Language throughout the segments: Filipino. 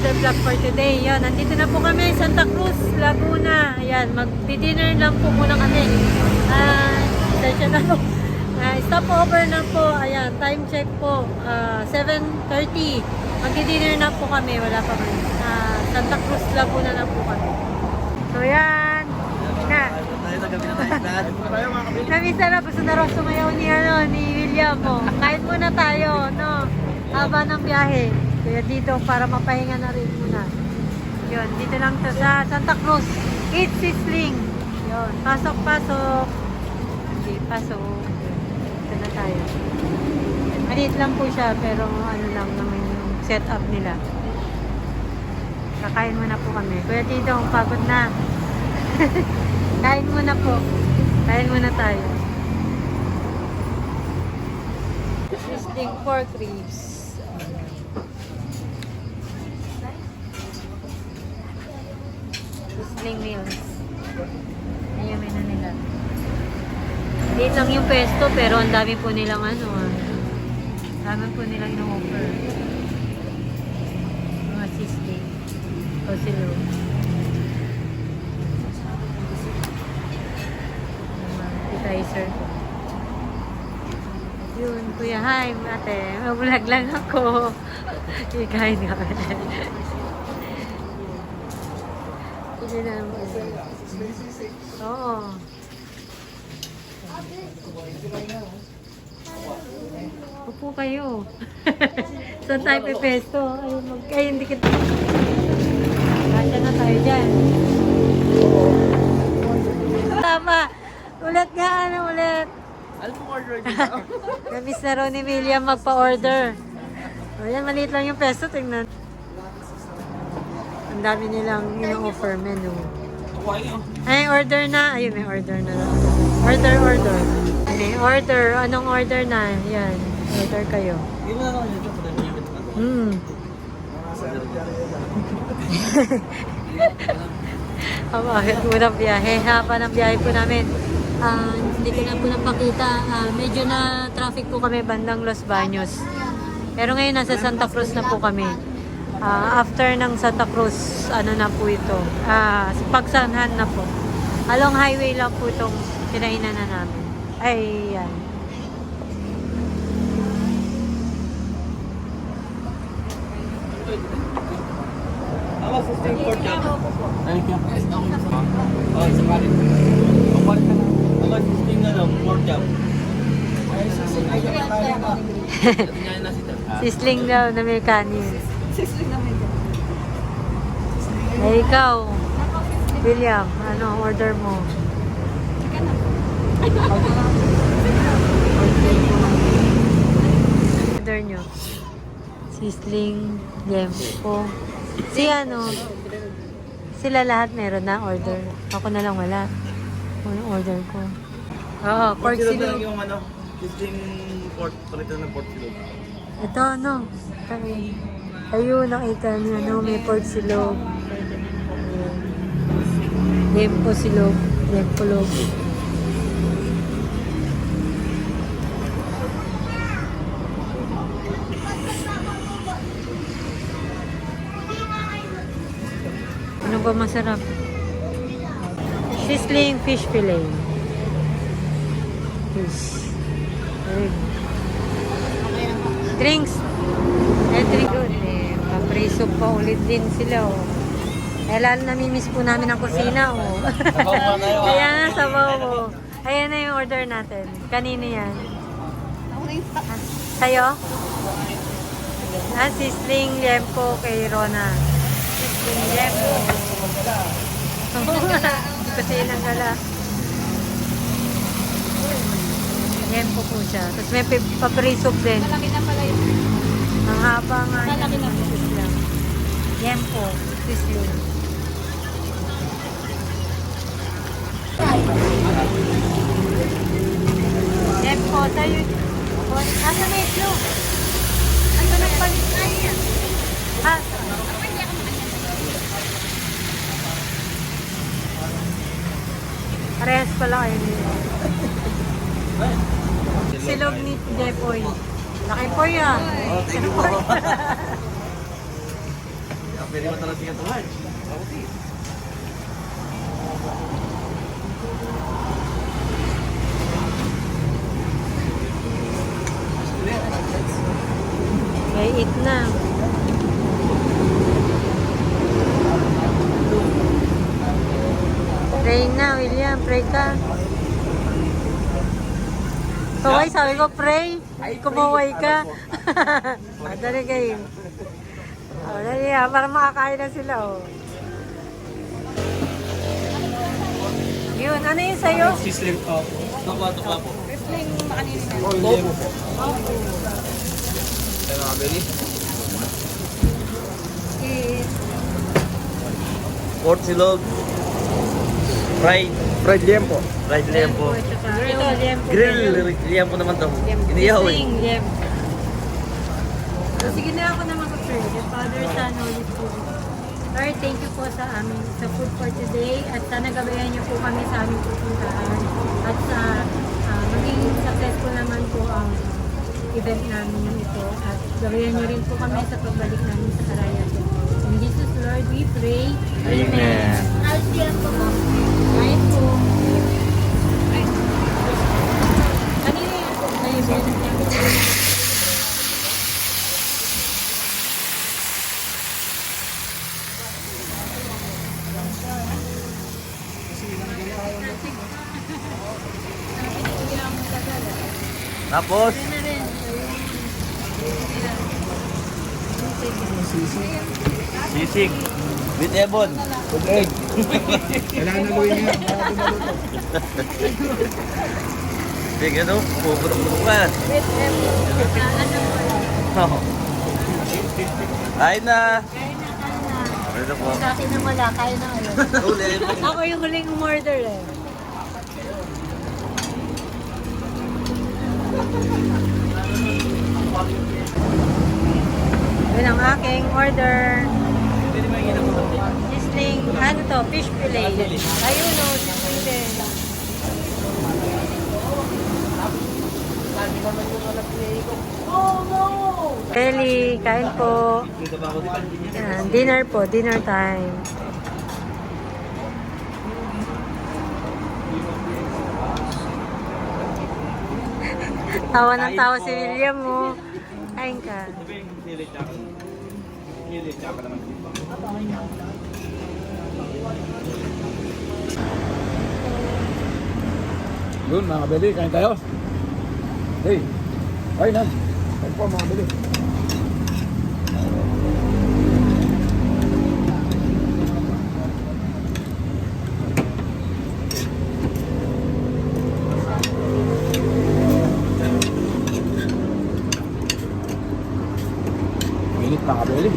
another vlog for today. Yan, nandito na po kami sa Santa Cruz, Laguna. Ayan, mag-dinner lang po muna kami. Ah, uh, na po. Ah, stop over na po. Ayan, time check po. Ah, 7.30. Mag-dinner na po kami. Wala pa kami. Ah, Santa Cruz, Laguna na po kami. So yan. Na. Kami sarap. Gusto na raw sumayaw ni, ano, ni William mo. Kahit muna tayo, no? Haba ng biyahe. Kaya dito, para mapahinga na rin muna. Yun, dito lang to sa Santa Cruz. Eat Sisling. Yun, pasok, pasok. Okay, pasok. Dito na tayo. Maliit lang po siya, pero ano lang naman yung setup nila. Kakain muna po kami. Kuya Tito, pagod na. Kain muna po. Kain muna tayo. Sizzling pork ribs. Sizzling meals. Ayan, menu nila. Liit lang yung pesto, pero ang dami po nilang ano ah. Dami po nilang in-offer. Mga sizzling. O. Mga appetizer. Yun, kuya, hi, ate. Mabulag lang ako. Ikain kami. Hindi na Oo. Upo kayo. Saan tayo pepesto? Ayun, mag... Ayun, hindi kita. Kasya na tayo dyan. Tama. Ulit nga, ano ulit. Ano pong order dito? Namiss na raw ni William magpa-order. O yan, maliit lang yung peso. Tingnan. Ang dami nilang ino-offer menu. Ay, order na. Ayun, may order na. Order, order. May order. Anong order na? Yan. Order kayo. Hindi mo na naman mo yung ito. Hmm. Haba, unang biyahe. Haba ng biyahe po namin. Ah, hindi ko na po napakita. Ah, medyo na traffic po kami bandang Los Baños. Pero ngayon nasa Santa Cruz na po kami. Ah, after ng Santa Cruz, ano na po ito? Ah, pagsanhan na po. Along highway lang po itong pinainan na namin. Ay, yan. Pork chop. Thank you. Oh, isa pa rin. Papalit ka na. Ako, sustain na lang, pork chop. Pa. Tingnan na sila. Sisling daw na may kanin. Eh, ikaw, William, ano order mo? Order nyo. Sisling, lempo. Si ano, sila lahat meron na order. Ako na lang wala. Ano yung order ko? Oo, pork Pork lang yung ano, sustain pork, palitan ng pork silog. Ito ano, kami. Ayun, nakita niyo, no, may pork silog. Ayun. Lempo silog. Lempo log. Ano ba masarap? Sizzling fish fillet. Fish. Drinks. Eh, drink doon. Eh, papriso pa ulit din sila, oh. Eh, lalo namimiss po namin ang kusina, oh. Ah. Kaya nga, sabaw mo. Ayan na yung order natin. Kanino yan? Ah, Sa'yo? Ah, sisling lempo kay Rona. Sisling lempo. Kasi lang gala. Lempo po siya. Tapos may pi- papriso din. Malaki na pala yun. Ang haba nga. Malaki na po. Sisling. Lempo. Sisling. Lempo. Tayo. Asa na itlog? Asa nagpalit na yan? Ah, Parehas pala kayo nila. Silog ni Jepoy. Laki po yan. Oh, thank you po. Pwede mo talaga siya tuhan. Okay. May eat na. Pray na, William. Pray ka. Kaway, sabi ko, pray. Kumaway ka. ah, dali kayo. Oh, dali ah, para makakain na sila, oh. Yun, ano yun sa'yo? Sisling top. Tukwa, tukwa po. Wrestling makanini na. Topo. Kaya mga beli. Pork silog. Fried. Fried liempo. Fried liempo. Ito, liempo. Grill. Liempo naman to. Iniyaw eh. Sing, liempo. So, sige na ako na mag-pray. The Father, Son, Holy Spirit. Lord, thank you po sa amin sa food for today at sana gabayan niyo po kami sa aming pupuntahan at sa ah, maging successful naman po ang event namin ito at gabayan niyo rin po kami sa pagbalik namin sa Araya. In Jesus Lord, we pray. Amen. Alfian po po. Kain po. Kanina yan po. Naibigan niya. Tapos, rin? sisig. With ebon. With egg. Kailangan naluin niya. Big ano? Puputok-putok ka. Kain na. Kain na, po? Sa akin na wala, kain na ulit. Ulit. Ako yung huling umorder eh. Yun ang aking order. Sisling, ano to, fish fillet. Ayun o, sisling din. Kelly, kain po. Yan, dinner po, dinner time. Tawa ng tawa si William mo. Kain ka. Yun mga kabili, kain tayo. Hey, kain na. Kain po mga. Minit mga kabili.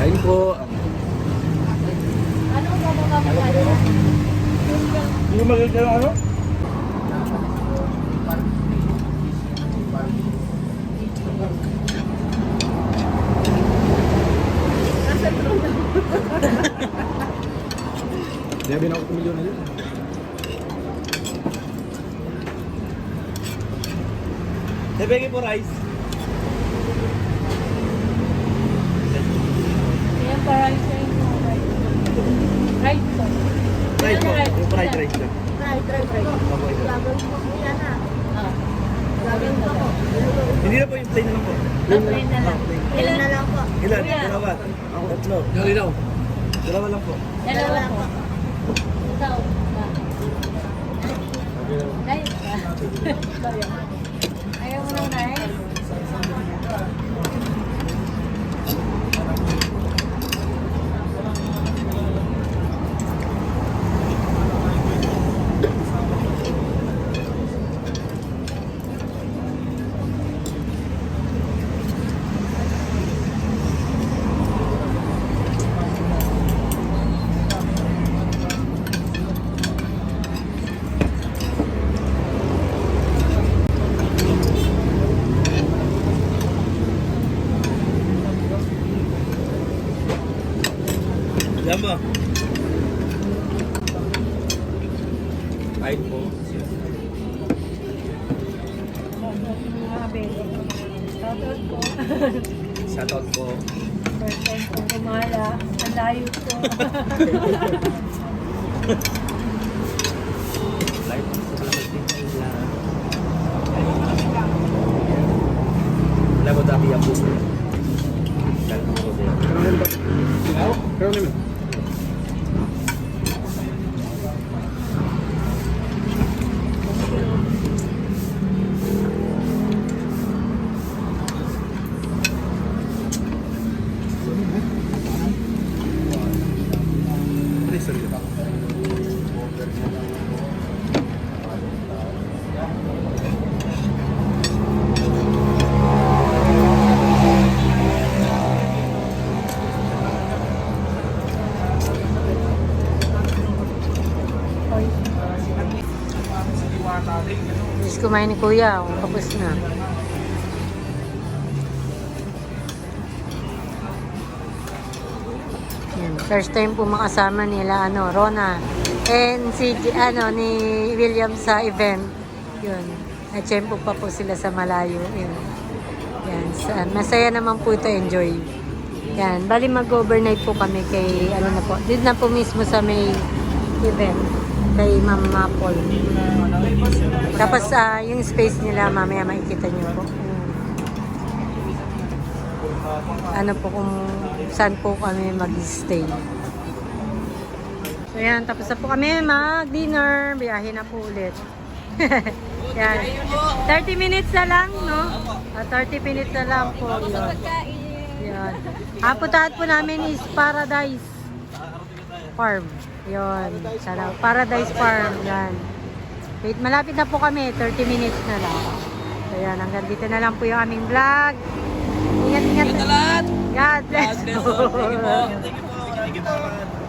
Kain po. Hindi mo magiging ano? Sabi ako. Tebegi po rice. Ayan, sa inyo. Right po. Fried po. Yung fried rice lang. Right, right, right. Gagawin mo po yan ah. Ah. Gagawin mo po. Hindi na po yung plain na lang po. Plain na lang. Ilan na lang po? Ilan? Dalawa. Tatlo. Dali daw. Dalawa lang po. Dalawa po. Ayaw mo ng rice? Kahit po. Shoutout po. Shoutout po. First time kong gumala. Ang layo ko. Live sa Kalamating nila. Wala ko dati. Dahil ko din. Pero kumain ni Kuya. Oh, tapos na. Yan. First time po makasama nila ano, Rona and si ano ni William sa event. Yun. Na-tempo pa po sila sa malayo. Yun. Yan. Sa, masaya naman po ito. Enjoy. Yan. Bali mag-overnight po kami kay ano na po. Dito na po mismo sa may event kay Ma'am Mapol. Tapos ah, yung space nila mamaya makikita niyo po. Ano po kung saan po kami mag-stay. So yan, tapos na po kami mag-dinner. Biyahe na po ulit. yan. 30 minutes na lang, no? Ah, 30 minutes na lang po. Yun. Yan. Ang puntahan po namin is Paradise Farm. Yun. Sana, Paradise Farm. Yan. Wait, malapit na po kami. 30 minutes na lang. So yan, hanggang dito na lang po yung aming vlog. Ingat, ingat. lahat! God bless. Thank you po. Thank you po. Thank you po.